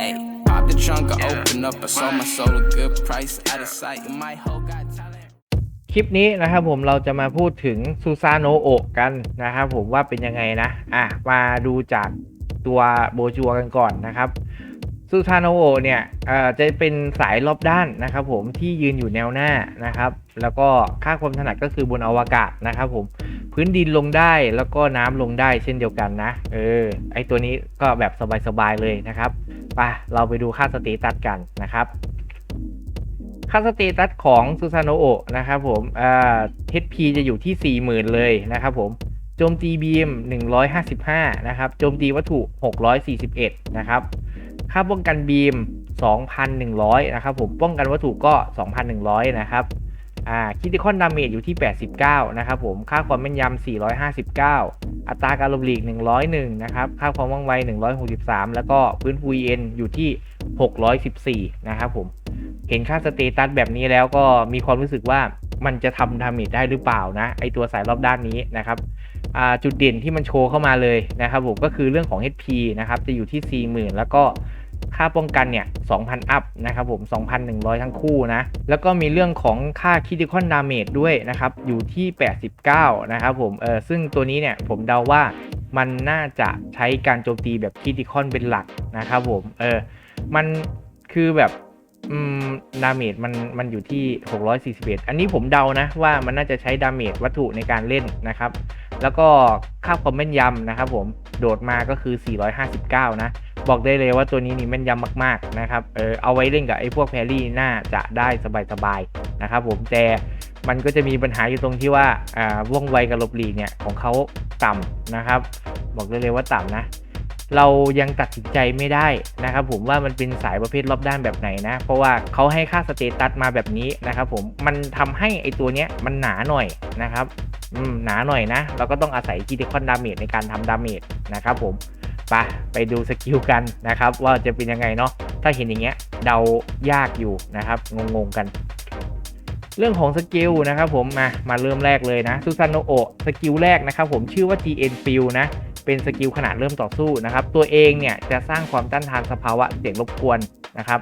Hey, pop the trunk, I open up, I sold my soul a good price. Out of sight, and my hoe got talent. คลิปนี้นะครับผมเราจะมาพูดถึงซูซาโนโอะกันนะครับผมว่าเป็นยังไงนะ อะ มาดูจากตัวโบจัวกันก่อนนะครับ ซูซาโนโอเนี่ยจะเป็นสายรอบด้านนะครับผมที่ยืนอยู่แนวหน้านะครับ แล้วก็ค่าความถนัดก็คือบนอวกาศนะครับผมพื้นดินลงได้แล้วก็น้ำลงได้เช่นเดียวกันนะเออไอตัวนี้ก็แบบสบายๆเลยนะครับไปเราไปดูค่าสเตตัสกันนะครับ ค่าสเตตัสของซูซานโนโอนะครับผมเอ่า HP จะอยู่ที่ 40,000 เลยนะครับผมโจมตีบีม155 นะครับโจมตีวัตถุ 641 นะครับ ค่าป้องกันบีม 2,100 นะครับผมป้องกันวัตถุก็ 2,100 นะครับอ่าคิติคอนดาเมจอยู่ที่ 89 นะครับผมค่าความแม่นยำ 459 อัตราการหลบหลีก 101 นะครับ ค่าความว่องไว 163 แล้วก็พื้นฟูเอ็นอยู่ที่ 614 นะครับผม เห็นค่าสเตตัสแบบนี้แล้วก็มีความรู้สึกว่ามันจะทำดาเมจได้หรือเปล่านะ ไอตัวสายรอบด้านนี้นะครับอ่าจุดเด่นที่มันโชว์เข้ามาเลยนะครับผมก็คือเรื่องของ HP นะครับจะอยู่ที่ 40,000 แล้วก็ ค่าป้องกันเนี่ย 2,000 อัพนะครับผม 2,100 ทั้งคู่นะ แล้วก็มีเรื่องของค่าคิติคอนดาเมจด้วยนะครับ อยู่ที่ 89 นะครับผม เออซึ่งตัวนี้เนี่ยผมเดาว่ามันน่าจะใช้การโจมตีแบบคิติคอนเป็นหลักนะครับผม เออ มันคือแบบอืมดาเมจมันมันอยู่ที่ 641 อันนี้ผมเดานะว่ามันน่าจะใช้ดาเมจวัตถุในการเล่นนะครับ แล้วก็ค่าความแม่นยำนะครับผมโดดมาก็คือ 459 นะ บอกได้เลยว่าตัวนี้นี่แม่นยำมากๆนะครับเออเอาไว้เล่นกับไอ้พวกแพรี่น่าจะได้สบายๆนะครับผมแต่มันก็จะมีปัญหาอยู่ตรงที่ว่าอ่าว่องไวกับหลบหลีกเนี่ยของเขาต่ำนะครับ บอกได้เลยว่าต่ำนะ เรายังตัดสินใจไม่ได้นะครับผมว่ามันเป็นสายประเภทรอบด้านแบบไหนนะ เพราะว่าเขาให้ค่าสเตตัสมาแบบนี้นะครับผมมันทำให้ไอตัวเนี้ยมันหนาหน่อยนะครับอืมหนาหน่อยนะ เราก็ต้องอาศัยกิติคอนดาเมจในการทำดาเมจนะครับผมไปไปดูสกิลกันนะครับ ว่าจะเป็นยังไงเนาะถ้าเห็นอย่างเงี้ยเดายากอยู่นะครับ งงๆกัน เรื่องของสกิลนะครับผมมามาเริ่มแรกเลยนะซูซานโนโอะสกิลแรกนะครับผมชื่อว่า GN Field นะ เป็นสกิลขนาดเริ่มต่อสู้นะครับ ตัวเองเนี่ยจะสร้างความต้านทานสภาวะเสียงรบกวนนะครับ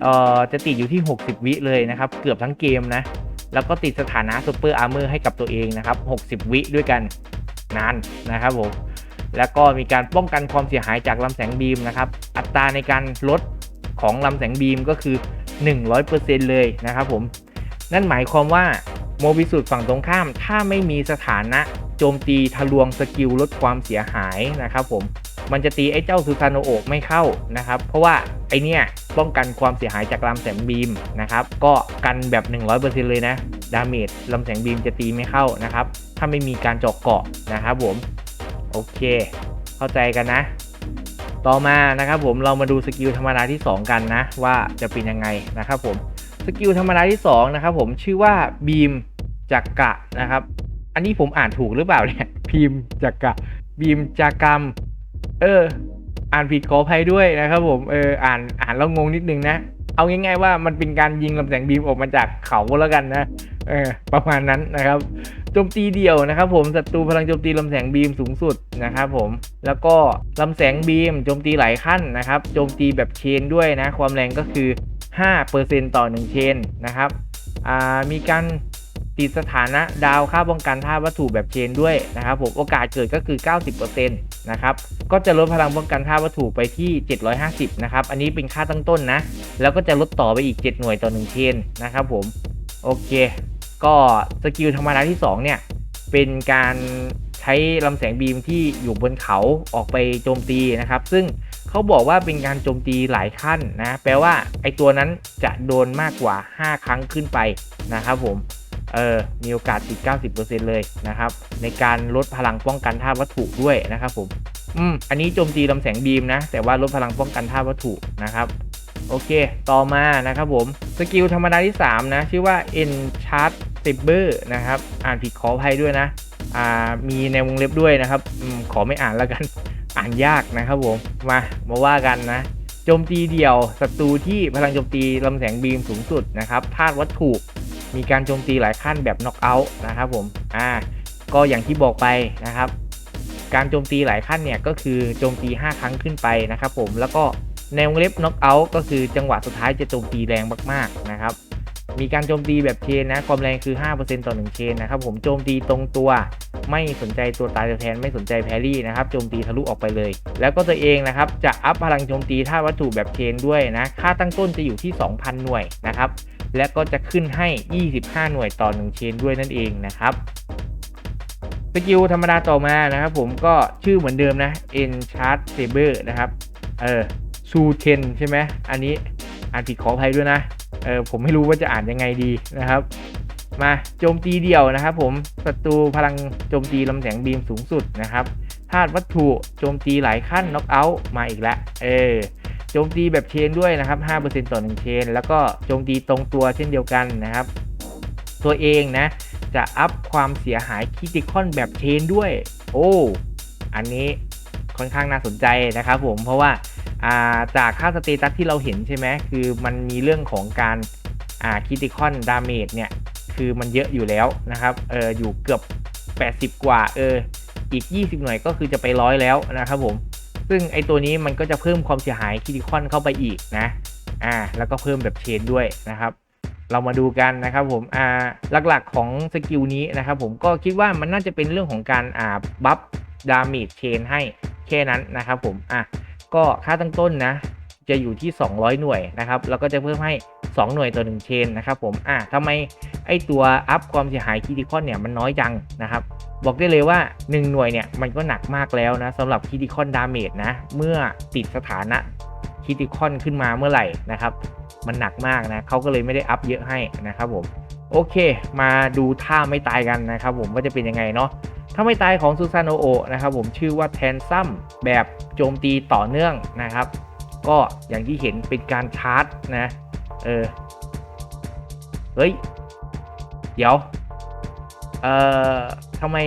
เอ่อจะติดอยู่ที่ 60 วิเลยนะครับ เกือบทั้งเกมนะ แล้วก็ติดสถานะซูเปอร์อาร์เมอร์ให้กับตัวเองนะครับ 60 วิด้วยกันนานนะครับผมแล้วก็มีการป้องกันความเสียหายจากลำแสงบีมนะครับ อัตราในการลดของลำแสงบีมก็คือ 100%เลยนะครับผม นั่นหมายความว่าโมบิสุดฝั่งตรงข้าม ถ้าไม่มีสถานะ โจมตีทะลวงสกิลลดความเสียหายนะครับผมมันจะตีไอ้เจ้าซูซานโนโอะไม่เข้านะครับ เพราะว่าไอเนี้ยป้องกันความเสียหายจากลำแสงบีมนะครับก็กันแบบ 100%เลยนะดาเมจลำแสงบีมจะตีไม่เข้านะครับ ถ้าไม่มีการเจาะเกาะนะครับผม โอเค เข้าใจกันนะ ต่อมานะครับผมเรามาดูสกิลธรรมดาที่ 2 กันนะ ว่าจะเป็นยังไงนะครับผมสกิลธรรมดาที่2นะครับผมชื่อว่าบีมจักกะนะครับ อันนี้ผมอ่านถูกหรือเปล่าเนี่ยพิมจักกะบีมจากรรม เออ อ่านผิดขออภัยด้วยนะครับผมเอออ่านอ่านแล้วงงนิดนึงนะเอาง่ายๆว่ามันเป็นการยิงลำแสงบีมออกมาจากเขาแล้วกันนะเออประมาณนั้นนะครับโจมตีเดี่ยวนะครับ ผมศัตรูพลังโจมตีลำแสงบีมสูงสุดนะครับผมแล้วก็ลำแสงบีมโจมตีหลายขั้นนะครับโจมตีแบบเชนด้วยนะ ความแรงก็คือ5%ต่อ 1 เชนนะครับอ่ามีการ ติดสถานะดาวค่าป้องกันท่าวัตถุแบบเชนด้วยนะครับผมโอกาสเกิดก็คือ 90%นะครับก็จะลดพลังป้องกันท่าวัตถุไปที่ 750นะครับอันนี้เป็นค่าตั้งต้นนะ แล้วก็จะลดต่อไปอีก 7 หน่วยต่อ1เชนนะครับผมโอเค ก็สกิลธรรมดาที่ 2 เนี่ย เป็นการใช้ลำแสงบีมที่อยู่บนเขาออกไปโจมตีนะครับ ซึ่งเขาบอกว่าเป็นการโจมตีหลายขั้นนะ แปลว่าไอตัวนั้นจะโดนมากกว่า 5 ครั้งขึ้นไปนะครับผม เออมีโอกาสติด 90%เลยนะครับ ในการลดพลังป้องกันท่าวัตถุด้วยนะครับผมอืมอันนี้โจมตีลำแสงบีมนะ แต่ว่าลดพลังป้องกันท่าวัตถุนะครับ โอเค ต่อมานะครับผม สกิลธรรมดาที่ 3 นะ ชื่อว่า Enchant s i b e r นะครับ อ่านผิดขออภัยด้วยนะ อ่า มีในวงเล็บด้วยนะครับอมขอไม่อ่านแล้วกัน อ่านยากนะครับผม มา มาว่ากันนะ โจมตีเดี่ยวศัตรูที่พลังโจมตีลำแสงบีมสูงสุดนะครับธาตุวัตถุ มีการโจมตีหลายขั้นแบบน็อกเอาท์นะครับผมอ่าก็อย่างที่บอกไปนะครับ การโจมตีหลายขั้นเนี่ยก็คือโจมตี 5 ครั้งขึ้นไปนะครับผมแล้วก็ในวงเล็บน็อกเอาท์ก็คือจังหวะสุดท้ายจะโจมตีแรงมากๆนะครับ มีการโจมตีแบบเชนนะความแรงคือ 5%ต่อ1เชนนะครับผมโจมตีตรงตัวไม่สนใจตัวตายตัวแทนไม่สนใจแพรี่นะครับโจมตีทะลุออกไปเลย แล้วก็ตัวเองนะครับจะอัพพลังโจมตีท่าวัตถุแบบเชนด้วยนะค่าตั้งต้นจะอยู่ที่ 2,000 หน่วยนะครับ และก็จะขึ้นให้ 25 หน่วยต่อ 1 เชนด้วยนั่นเองนะครับสกิลธรรมดาต่อมานะครับผมก็ชื่อเหมือนเดิมนะ Enchant Saber นะครับ เออซูเทนใช่ไหมอันนี้อ่านผิดขออภัยด้วยนะ เออผมไม่รู้ว่าจะอ่านยังไงดีนะครับ มาโจมตีเดี่ยวนะครับผมศัตรูพลังโจมตีลำแสงบีมสูงสุดนะครับธาตุวัตถุโจมตีหลายขั้นน็อกเอาท์มาอีกแล้ว เออ โจมตีแบบเชนด้วยนะครับ 5%ต่อ1เชน แล้วก็โจมตีตรงตัวเช่นเดียวกันนะครับ ตัวเองนะ จะอัพความเสียหายคิติคอนแบบเชนด้วย โอ้ อันนี้ค่อนข้างน่าสนใจนะครับผม เพราะว่าาจากค่าสเตตัสที่เราเห็นใช่ไหม คือมันมีเรื่องของการาคิติคอนดาเมจเนี่ย คือมันเยอะอยู่แล้วนะครับ เอออยู่เกือบ 80 กว่า เออ อีก 20 หน่วยก็คือจะไปร้อยแล้วนะครับผม ซึ่งไอตัวนี้มันก็จะเพิ่มความเสียหายคิติคอนเข้าไปอีกนะอ่าแล้วก็เพิ่มแบบเชนด้วยนะครับเรามาดูกันนะครับผมอ่าหลักๆของสกิลนี้นะครับผมก็คิดว่ามันน่าจะเป็นเรื่องของการอ่าบัฟดาเมจเชนให้แค่นั้นนะครับผมอะก็ค่าตั้งต้นนะจะอยู่ที่ 200 หน่วยนะครับแล้วก็จะเพิ่มให้ 2 หน่วยต่อ1เชนนะครับผมอะทำไมไอตัวอัพความเสียหายคิติคอนเนี่ยมันน้อยจังนะครับ บอกได้เลยว่า 1 หน่วยเนี่ยมันก็หนักมากแล้วนะสำหรับคิติคอนดาเมจนะ เมื่อติดสถานะคิติคอนขึ้นมาเมื่อไหร่นะครับ มันหนักมากนะเขาก็เลยไม่ได้อัพเยอะให้นะครับผมโอเค มาดูท่าไม่ตายกันนะครับผมว่าจะเป็นยังไงเนาะถ้าไม่ตายของซูซานโนโอนะครับผมชื่อว่าแทนซัมแบบโจมตีต่อเนื่องนะครับ ก็อย่างที่เห็นเป็นการชาร์จนะเออเฮ้ย เดี๋ยว เอ่อ ทำไม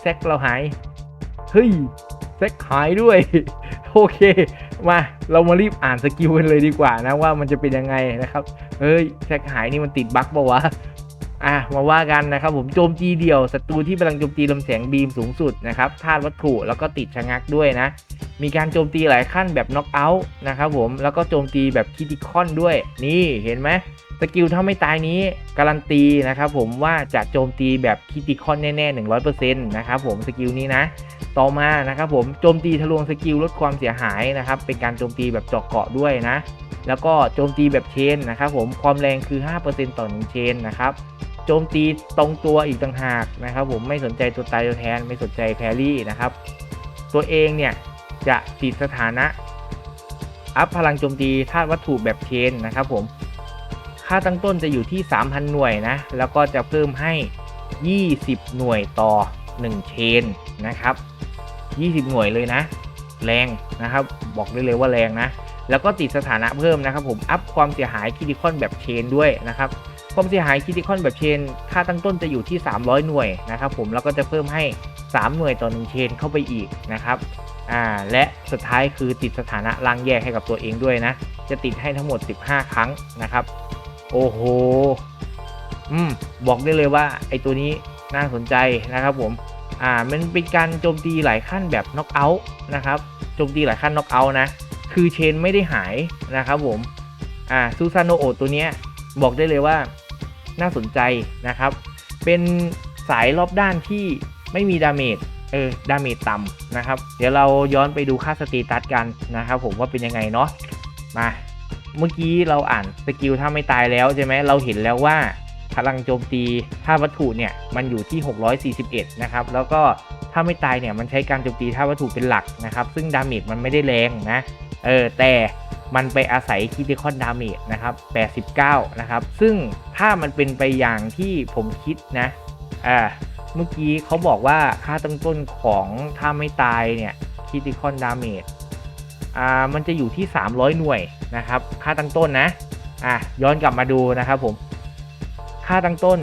แซกเราหาย เฮ้ยแซกหายด้วย โอเค มาเรามารีบอ่านสกิลกันเลยดีกว่านะว่ามันจะเป็นยังไงนะครับ เฮ้ยแซกหายนี่มันติดบั๊กปะวะอะมาว่ากันนะครับผมโจมตีเดี่ยวศัตรูที่กำลังโจมตีลำแสงบีมสูงสุดนะครับธาตุวัตถุแล้วก็ติดชะงักด้วยนะ มีการโจมตีหลายขั้นแบบน็อกเอาท์นะครับผมแล้วก็โจมตีแบบคิติคอนด้วย นี่เห็นไหม สกิลถ้าไม่ตายนี้การันตีนะครับผมว่าจะโจมตีแบบคิติคอนแน่ๆ 100%นะครับผมสกิลนี้นะ ต่อมานะครับผมโจมตีทะลวงสกิลลดความเสียหายนะครับเป็นการโจมตีแบบเจาะเกาะด้วยนะ แล้วก็โจมตีแบบเชนนะครับผมความแรงคือ 5%ต่อ1เชนนะครับโจมตีตรงตัวอีกต่างหากนะครับ ผมไม่สนใจตัวตายตัวแทนไม่สนใจแพรรี่นะครับ ตัวเองเนี่ยจะติดสถานะอัพพลังโจมตีธาตุวัตถุแบบเชนนะครับผม ค่าตั้งต้นจะอยู่ที่ 3,000 หน่วยนะ แล้วก็จะเพิ่มให้ 20 หน่วยต่อ 1 เชนนะครับ 20 หน่วยเลยนะ แรงนะครับ บอกได้เลยว่าแรงนะ แล้วก็ติดสถานะเพิ่มนะครับ ผม อัพความเสียหายคิติคอนแบบเชนด้วยนะครับ ความเสียหายคิติคอนแบบเชน ค่าตั้งต้นจะอยู่ที่ 300 หน่วยนะครับผม แล้วก็จะเพิ่มให้ 3 หน่วยต่อ 1 เชนเข้าไปอีกนะครับอ่าและสุดท้ายคือติดสถานะล่างแยกให้กับตัวเองด้วยนะ จะติดให้ทั้งหมด 15 ครั้งนะครับ โอ้โห อืม บอกได้เลยว่า ไอตัวนี้น่าสนใจนะครับผม อ่า มันเป็นการโจมตีหลายขั้นแบบน็อกเอาท์นะครับ โจมตีหลายขั้นน็อกเอาท์นะ คือเชนไม่ได้หายนะครับผม อ่า ซูซานโนโอตัวเนี้ยบอกได้เลยว่าน่าสนใจนะครับ เป็นสายรอบด้านที่ไม่มีดาเมจ เออ ดาเมจต่ำนะครับ เดี๋ยวเราย้อนไปดูค่าสเตตัสกันนะครับผมว่าเป็นยังไงเนาะ มา เมื่อกี้เราอ่านสกิลถ้าไม่ตายแล้วใช่ไหมเราเห็นแล้วว่าพลังโจมตีท่าวัตถุเนี่ยมันอยู่ที่ 641 นะครับ แล้วก็ถ้าไม่ตายเนี่ยมันใช้การโจมตีท่าวัตถุเป็นหลักนะครับ ซึ่งดาเมจมันไม่ได้แรงนะ เออแต่มันไปอาศัยคิติคอนดาเมจนะครับ 89 นะครับ ซึ่งถ้ามันเป็นไปอย่างที่ผมคิดนะ อ่า เมื่อกี้เขาบอกว่าค่าตั้งต้นของถ้าไม่ตายเนี่ยคิติคอนดาเมจ อ่ามันจะอยู่ที่ 300 หน่วยนะครับ ค่าตั้งต้นนะอะย้อนกลับมาดูนะครับผม ค่าตั้งต้น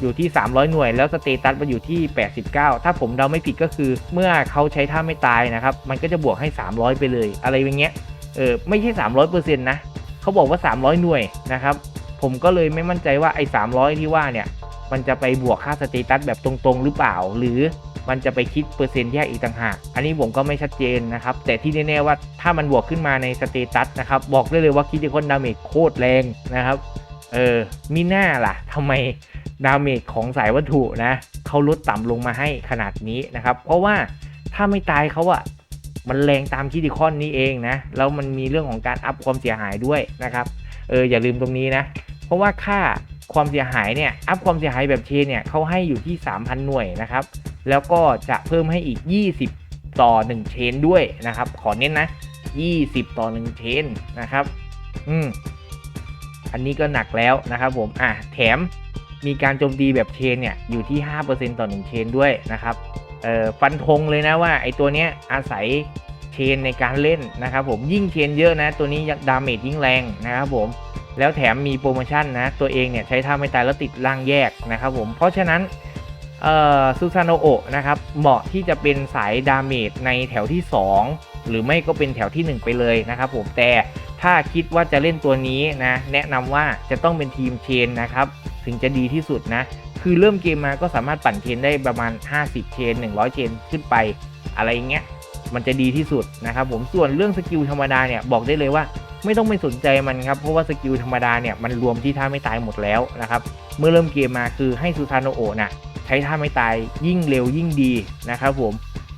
อยู่ที่ 300 หน่วย แล้วสเตตัสมันอยู่ที่ 89 ถ้าผมเดาไม่ผิดก็คือ เมื่อเขาใช้ท่าไม่ตายนะครับ มันก็จะบวกให้ 300 ไปเลย อะไรอย่างเงี้ยเออไม่ใช่ 300%นะเขาบอกว่า 300 หน่วยนะครับ ผมก็เลยไม่มั่นใจว่าไอ้300 ที่ว่าเนี่ย มันจะไปบวกค่าสเตตัสแบบตรงๆ หรือเปล่า หรือ มันจะไปคิดเปอร์เซ็นต์แยกอีกต่างหาก อันนี้ผมก็ไม่ชัดเจนนะครับ แต่ที่แน่ๆว่าถ้ามันบวกขึ้นมาในสเตตัสนะครับ บอกได้เลยว่าคิดคอนดาเมจโคตรแรงนะครับ เออ มีหน้าล่ะทำไมดาเมจของสายวัตถุนะเขาลดต่ำลงมาให้ขนาดนี้นะครับ เพราะว่าถ้าไม่ตายเขาอะมันแรงตามคิดิคอนนี้เองนะ แล้วมันมีเรื่องของการอัพความเสียหายด้วยนะครับ เอออย่าลืมตรงนี้นะ เพราะว่าค่าความเสียหายเนี่ย อัพความเสียหายแบบเชนเนี่ยเขาให้อยู่ที่ 3,000 หน่วยนะครับ แล้วก็จะเพิ่มให้อีก 20 ต่อ 1 เชนด้วยนะครับ ขอเน้นนะ 20 ต่อ 1 เชนนะครับ อืม อันนี้ก็หนักแล้วนะครับผม อะ แถมมีการโจมตีแบบเชนเนี่ยอยู่ที่ 5%ต่อ 1 เชนด้วยนะครับเอ่อฟันธงเลยนะว่าไอตัวเนี้ยอาศัยเชนในการเล่นนะครับผมยิ่งเชนเยอะนะ ตัวนี้ดาเมจยิ่งแรงนะครับผมแล้วแถมมีโปรโมชั่นนะ ตัวเองเนี่ยใช้ท่าไม่ตายแล้วติดร่างแยกนะครับผมเพราะฉะนั้น ซูซานโนโอะนะครับเหมาะที่จะเป็นสายดาเมจในแถวที่ 2 หรือไม่ก็เป็นแถวที่ 1 ไปเลยนะครับผมแต่ถ้าคิดว่าจะเล่นตัวนี้นะแนะนำว่าจะต้องเป็นทีมเชนนะครับถึงจะดีที่สุดนะ คือเริ่มเกมมาก็สามารถปั่นเชนได้ประมาณ 50 เชน 100 เชนขึ้นไป อะไรเงี้ยมันจะดีที่สุดนะครับผมส่วนเรื่องสกิลธรรมดาเนี่ยบอกได้เลยว่าไม่ต้องไปสนใจมันครับ เพราะว่าสกิลธรรมดาเนี่ยมันรวมที่ท่าไม่ตายหมดแล้วนะครับ เมื่อเริ่มเกมมาคือให้ซูซานโนโอะนะ ใช้ท่าไม่ตายยิ่งเร็วยิ่งดีนะครับผม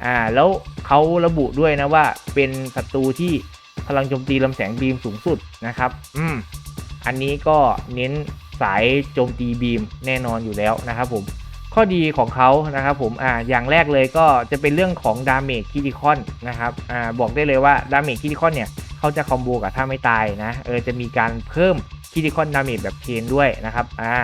อ่าแล้วเขาระบุด้วยนะว่าเป็นศัตรูที่พลังโจมตีลำแสงบีมสูงสุดนะครับอืมอันนี้ก็เน้นสายโจมตีบีมแน่นอนอยู่แล้วนะครับผมข้อดีของเขานะครับผมอ่าอย่างแรกเลยก็จะเป็นเรื่องของดาเมจคิติคอนนะครับอ่าบอกได้เลยว่าดาเมจคิติคอนเนี่ยเขาจะคอมโบกับท่าไม่ตายนะเออจะมีการเพิ่มคิติคอนดาเมจแบบเชนด้วยนะครับอ่า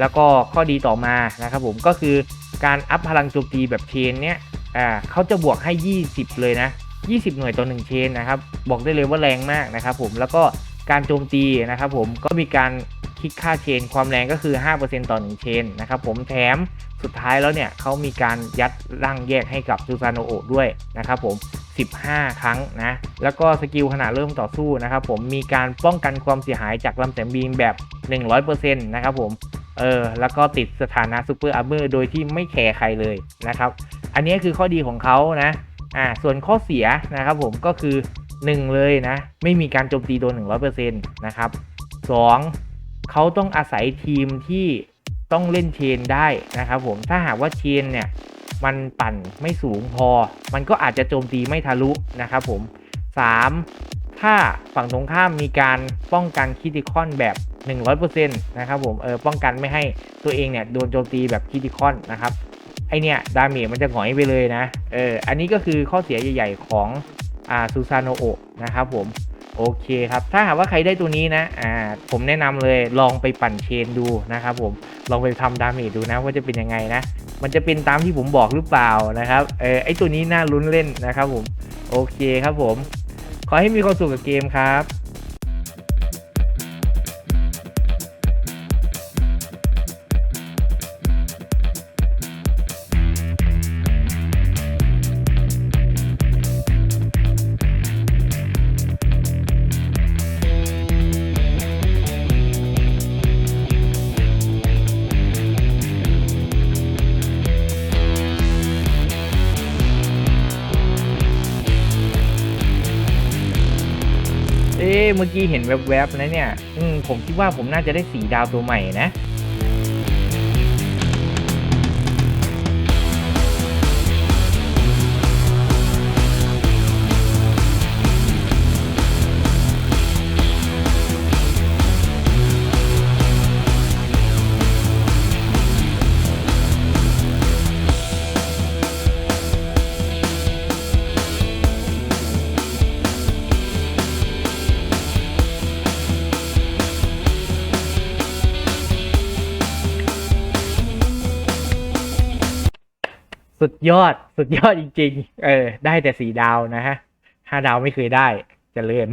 แล้วก็ข้อดีต่อมานะครับผมก็คือการอัพพลังโจมตีแบบเชนเนี่ยอ่าเขาจะบวกให้ 20 เลยนะ 20 หน่วยต่อ1เชนนะครับ บอกได้เลยว่าแรงมากนะครับผมแล้วก็การโจมตีนะครับผมก็มีการคิดค่าเชน ความแรงก็คือ 5%ต่อ 1 เชนนะครับผมแถมสุดท้ายแล้วเนี่ยเขามีการยัดร่างแยกให้กับซูซานโนโอด้วยนะครับผม 15 ครั้งนะ แล้วก็สกิลขณะเริ่มต่อสู้นะครับผมมีการป้องกันความเสียหายจากลำแสงบีมแบบ 100%นะครับผม เออแล้วก็ติดสถานะซูเปอร์อาร์เมอร์โดยที่ไม่แคร์ใครเลยนะครับ อันนี้คือข้อดีของเขานะอ่าส่วนข้อเสียนะครับผมก็คือ 1 เลยนะ ไม่มีการโจมตีโดน 100%นะครับ 2. เขาต้องอาศัยทีมที่ต้องเล่นเชนได้นะครับผมถ้าหากว่าเชนเนี่ยมันปั่นไม่สูงพอ มันก็อาจจะโจมตีไม่ทะลุนะครับผม 3. ถ้าฝั่งตรงข้ามมีการป้องกันคิติคอนแบบ 100%นะครับผมเออป้องกันไม่ให้ตัวเองเนี่ยโดนโจมตีแบบคิติคอนนะครับไอเนี่ยดาเมจมันจะหงอยไปเลยนะเอออันนี้ก็คือข้อเสียใหญ่ ๆ ของอ่าซูซานโนโอะนะครับผมโอเคครับถ้าหากว่าใครได้ตัวนี้นะอ่าผมแนะนำเลยลองไปปั่นเชนดูนะครับผมลองไปทำดาเมจดูนะว่าจะเป็นยังไงนะมันจะเป็นตามที่ผมบอกหรือเปล่านะครับเออไอตัวนี้น่าลุ้นเล่นนะครับผมโอเคครับผม ขอให้มีความสุขกับเกมครับ เมื่อกี้เห็นแวบๆนะเนี่ย อืมผมคิดว่าผมน่าจะได้สีดาวตัวใหม่นะ สุดยอดสุดยอดจริง ๆ เออ ได้แต่สี่ดาวนะฮะห้าดาวไม่เคยได้เจริญ